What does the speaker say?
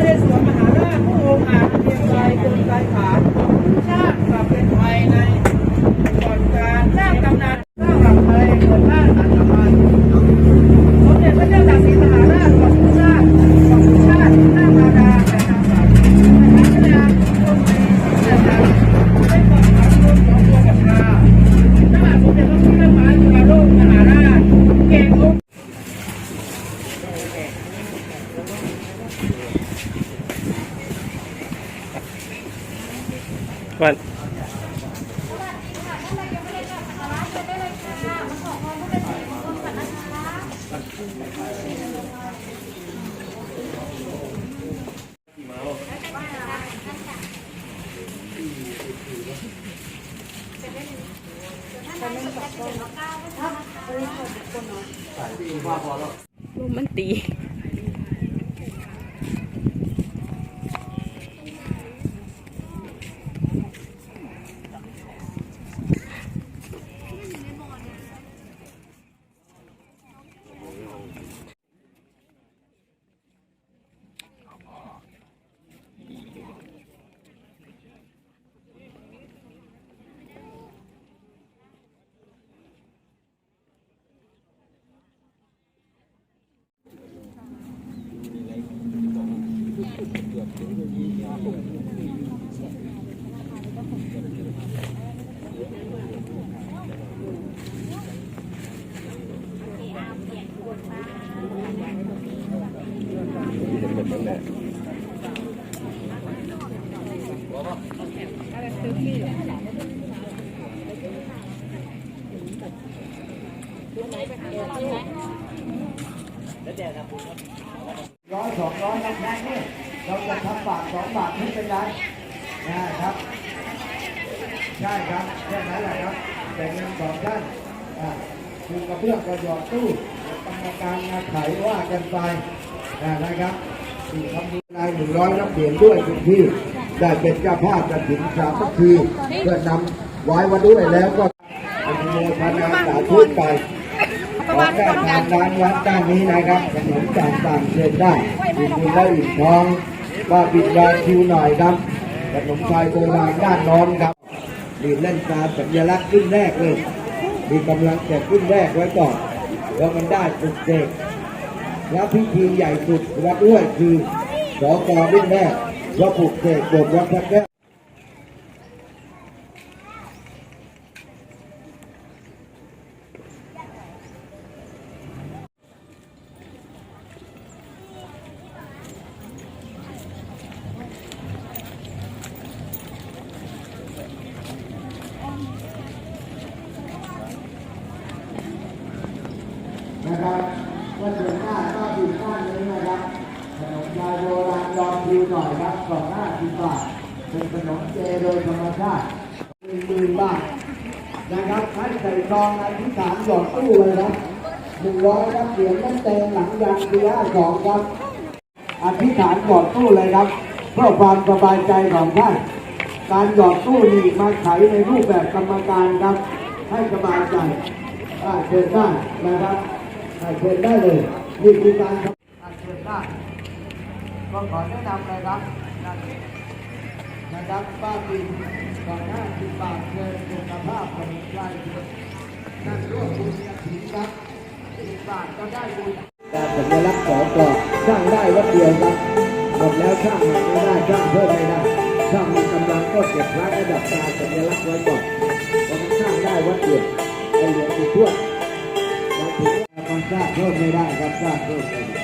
นเรศวรมหาราชผู้องค์อาจเพียงใจเกินไกลฐานชาติกลับเป็นไทยในก่อนการสร้างตำนานสร้างหลักไทยเกิดบ้านอันตรายสมเด็จพระเจ้าตากสินมหาราชของชาติของชาติหน้ามาดาแต่ทางฝันพระนามต้นปีสิบเดือนได้ก่อนขับรถของตัวกับนาหน้าสมเด็จพระพุทธมหาจุฬาโลกมหาราชเก่งองค์ ว่าลมมันตี ร้อยสองร้อยนับได้เนี่ย เราจะทำบาทสองบาทไม่เป็นไรนะครับ ใช่ครับแค่นั้นแหละครับแต่เงินของท่านคือกระเบื้องกระหยอดตู้กรรมการงานไขว่ากันไปนะครับสี่คำนี้รายหนึ่งร้อยรับเหรียญด้วยคุณพี่ได้เป็นเจ้าภาพกระถิ่นสามัคคีเพื่อนำไว้มาด้วยแล้วก็อนุโมทนาสาธุไป ขอแก้ทางร้านวัดด้านนี้นะครับขนมต่างๆเชิญได้อิ่มบุญและอิ่มท้องก็ปิดรอคิวหน่อยครับขนมไทยโบราณด้านน้อนครับนี่เล่นตามสัญลักษณ์ขึ้นแรกเลย มีกำลังแจกขึ้นแรกไว้ก่อนแล้วมันได้ปลุกเสกแล้วพิธีใหญ่สุดวัดด้วยคือสอกอรุ่นแรกว่าปลุกเสกบทวัดพระแก้ว นะครับว่าเดือนหน้าก็ดูด้านนี้นะครับขนมลายโบราณยอมคิวหน่อยครับกล่องห้าสิบบาทเป็นขนมเจโดยธรรมชาติหนึ่งหมื่นบาทนะครับให้ใส่ซองอันที่สามหยอดตู้เลยครับหนึ่งร้อยครับเหรียญนั่นเต็มหลังยันปีห้าสองครับอธิษฐานหยอดตู้เลยครับ เพื่อความสบายใจของท่านการหยอดตู้นี่มาไขในรูปแบบกรรมการครับ ให้สบายใจอ่าเชิญได้นะครับ อาเชิญได้เลยนี่คือการอาเชิญได้ก็ขอแนะนำเลยครับนั่นะครับป้าบินก่อนหน้าสิบบาทเชิญสุขภาพของใครนั่นร่วมบุญกระถิ่นครับสิบบาทก็ได้บุญการสัญลักษณ์สองกอสร้างได้วัดเดียวครับหมดแล้วสร้างใหม่ไม่ได้สร้างเพิ่มไม่ได้สร้างมีกำลังก็เก็บพระระดับการสัญลักษณ์ไว้ก่อนเพราะมันสร้างได้วัดเดียวไอเหลือติดทั่ว เราถึงมันสร้าเพิ่มไม่ได้ครับสร้าเพิ่มไม่ได้